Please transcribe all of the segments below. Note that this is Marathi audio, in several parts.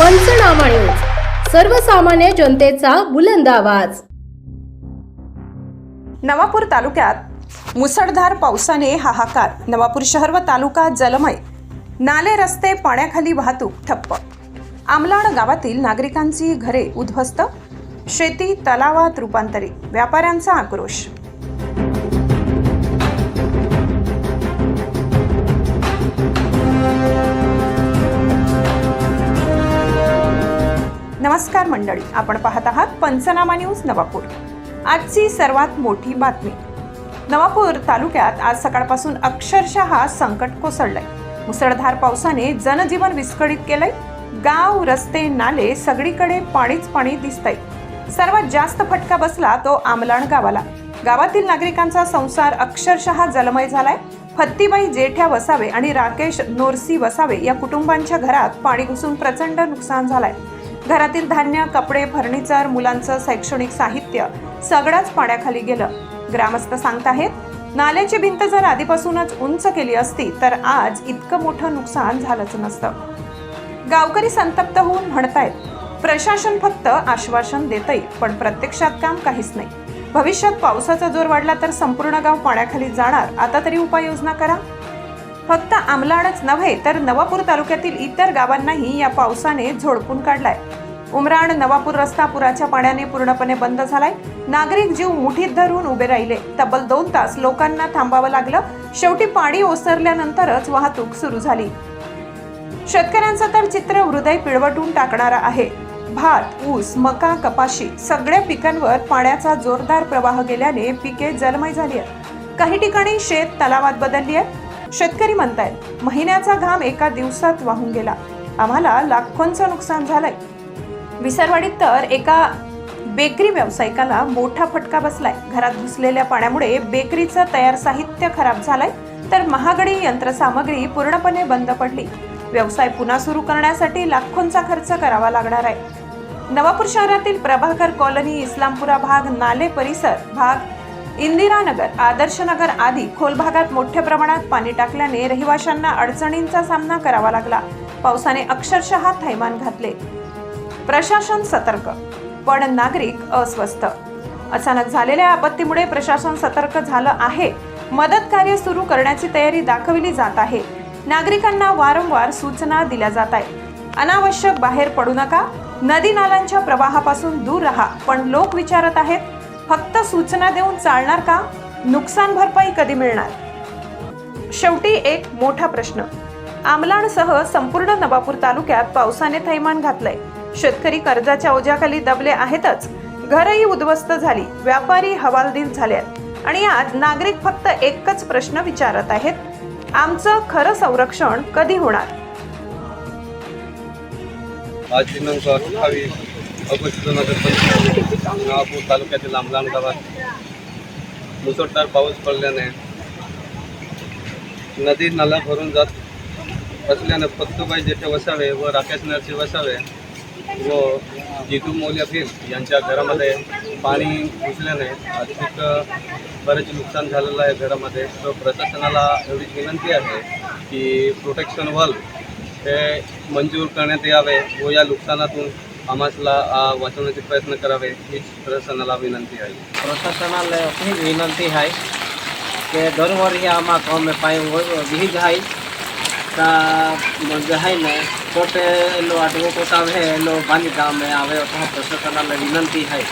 पंचनामा न्यूज सर्वसामान्य जनतेचा बुलंद आवाज. नवापूर तालुक्यात मुसळधार पावसाने हाहाकार. नवापूर शहर व तालुका जलमय. नाले रस्ते पाण्याखाली वाहतूक ठप्प. आमलाड गावातील नागरिकांची घरे उद्ध्वस्त. शेती तलावात रूपांतरित. व्यापाऱ्यांचा आक्रोश. मंडळी आपण पाहत आहात पंचनामा न्यूज नवापूर. आजची सर्वात मोठी बातमी. नवापूर तालुक्यात आज सकाळपासून अक्षरशः संकट कोसळलंय. मुसळधार पावसाने जनजीवन विस्कळीत केलंय. गाव रस्ते नाले सगळीकडे पाणीच पाणी दिसतंय. सर्वात जास्त फटका बसला तो आमलाण गावाला. गावातील नागरिकांचा संसार अक्षरशः जलमय झालाय. फत्तीबाई जेठ्या वसावे आणि राकेश नोरसी वसावे या कुटुंबांच्या घरात पाणी घुसून प्रचंड नुकसान झालंय. घरातील धान्य कपडे फर्निचर मुलांचं शैक्षणिक साहित्य सगळंच पाण्याखाली गेलं. ग्रामस्थ सांगताहेत नाल्याची भिंत जर आधीपासूनच उंच केली असती तर आज इतकं मोठं नुकसान झालंच नसतं. गावकरी संतप्त होऊन म्हणतायत प्रशासन फक्त आश्वासन देतंय पण प्रत्यक्षात काम काहीच नाही. भविष्यात पावसाचा जोर वाढला तर संपूर्ण गाव पाण्याखाली जाणार. आता तरी उपाययोजना करा. फक्त आमलाडच नव्हे तर नवापूर तालुक्यातील इतर गावांनाही या पावसाने झोडपून काढलाय. उमराण नवापूर रस्ता पुराच्या पाण्याने पूर्णपणे बंद झालाय. नागरिक जीव मुठीत धरून उभे राहिले. तब्बल दोन तास लोकांना थांबावं लागलं. शेवटी पाणी ओसरल्यानंतरच वाहतूक सुरू झाली. शेतकऱ्यांचं तर चित्र हृदय पिळवटून टाकणारं आहे. भात ऊस मका कपाशी सगळ्या पिकांवर पाण्याचा जोरदार प्रवाह गेल्याने पिके जलमय झाली आहेत. काही ठिकाणी शेत तलावात बदलली आहेत. शेतकरी म्हणतायत महिन्याचा घाम एका दिवसात वाहून गेला. आम्हाला लाखोंचं नुकसान झालंय. विसरवाडीत तर एका बेकरी व्यावसायिकाला मोठा फटका बसलाय. घरात घुसलेल्या पाण्यामुळे बेकरीचं तयार साहित्य खराब झालंय तर महागडी यंत्रसामग्री पूर्णपणे बंद पडली. व्यवसाय पुन्हा सुरू करण्यासाठी लाखोंचा खर्च करावा लागणार आहे. नवापूर शहरातील प्रभाकर कॉलनी इस्लामपुरा भाग नाले परिसर भाग इंदिरानगर आदर्शनगर आदी खोल भागात मोठ्या प्रमाणात पाणी टाकल्याने रहिवाशांना अडचणींचा सामना करावा लागला. पावसाने अक्षरशः थैमान घातले. प्रशासन सतर्क पण नागरिक अस्वस्थ. अचानक झालेल्या आपत्तीमुळे प्रशासन सतर्क झालं आहे. मदत कार्य सुरू करण्याची तयारी दाखवली जात आहे. नागरिकांना वारंवार सूचना दिल्या जात आहेत. अनावश्यक बाहेर पडू नका. नदी नाल्यांच्या प्रवाहापासून दूर राहा पण लोक विचारत आहेत फक्त सूचना देऊन चालणार का? नुकसान भरपाई कधी मिळणार? शेवटी एक मोठा प्रश्न. आमलाणसह संपूर्ण नवापूर तालुक्यात पावसाने थैमान घातलंय. शेतकरी कर्जाच्या ओझ्याखाली दबले आहेतच. घरही उद्ध्वस्त झाली. व्यापारी हवालदिल झाल्यात आहेत आणि आज नागरिक फक्त एकच प्रश्न विचारत आहेत. आमचं खरं संरक्षण कधी होणार? आज दिनांक अठ्ठावीस ऑगस्ट दोन तालुक्यातील आमलाण गावात मुसळधार पाऊस पडल्याने नदी नाला भरून जात असल्याने पत्तूबाई जेथे वसावे व राकेश नरसी वसावे व जितू मौल्या यांच्या घरामध्ये पाणी घुसल्याने अधिक बरेच नुकसान झालेलं आहे घरामध्ये. तर प्रशासनाला एवढीच विनंती आहे की प्रोटेक्शन वॉल हे मंजूर करण्यात यावे व या नुकसानातून आम्हाला वाचवण्याचे प्रयत्न करावे हीच प्रशासनाला विनंती आहे प्रशासनाला हीच विनंती आहे की दरवर्षी आम्हा गावमे पाणी विहीज आहे जो है ना छोटे लो आटवो को सब है लो पानी गाँव में आवे वहाँ प्रशासनाला विनंती है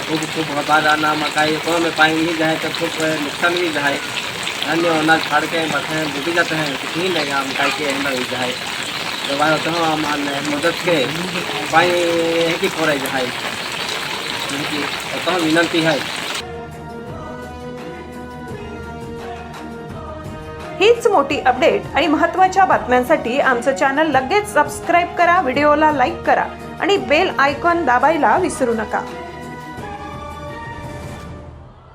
खूब खूब हबार आना मकाई तो में पानी भी जाए तो खूब नुकसान भी जाए अन्य अनाज फाड़ के बैठे डूबी जाते हैं कुछ ही नहीं मकाई के अंदर तो भाई मदत के पानी हे कि पड़े जाए तो विनंती है हीच मोठी अपडेट आणि महत्त्वाच्या बातम्यांसाठी आमचं चॅनल लगेच सबस्क्राईब करा व्हिडिओला लाईक करा आणि बेल आयकॉन दाबायला विसरू नका.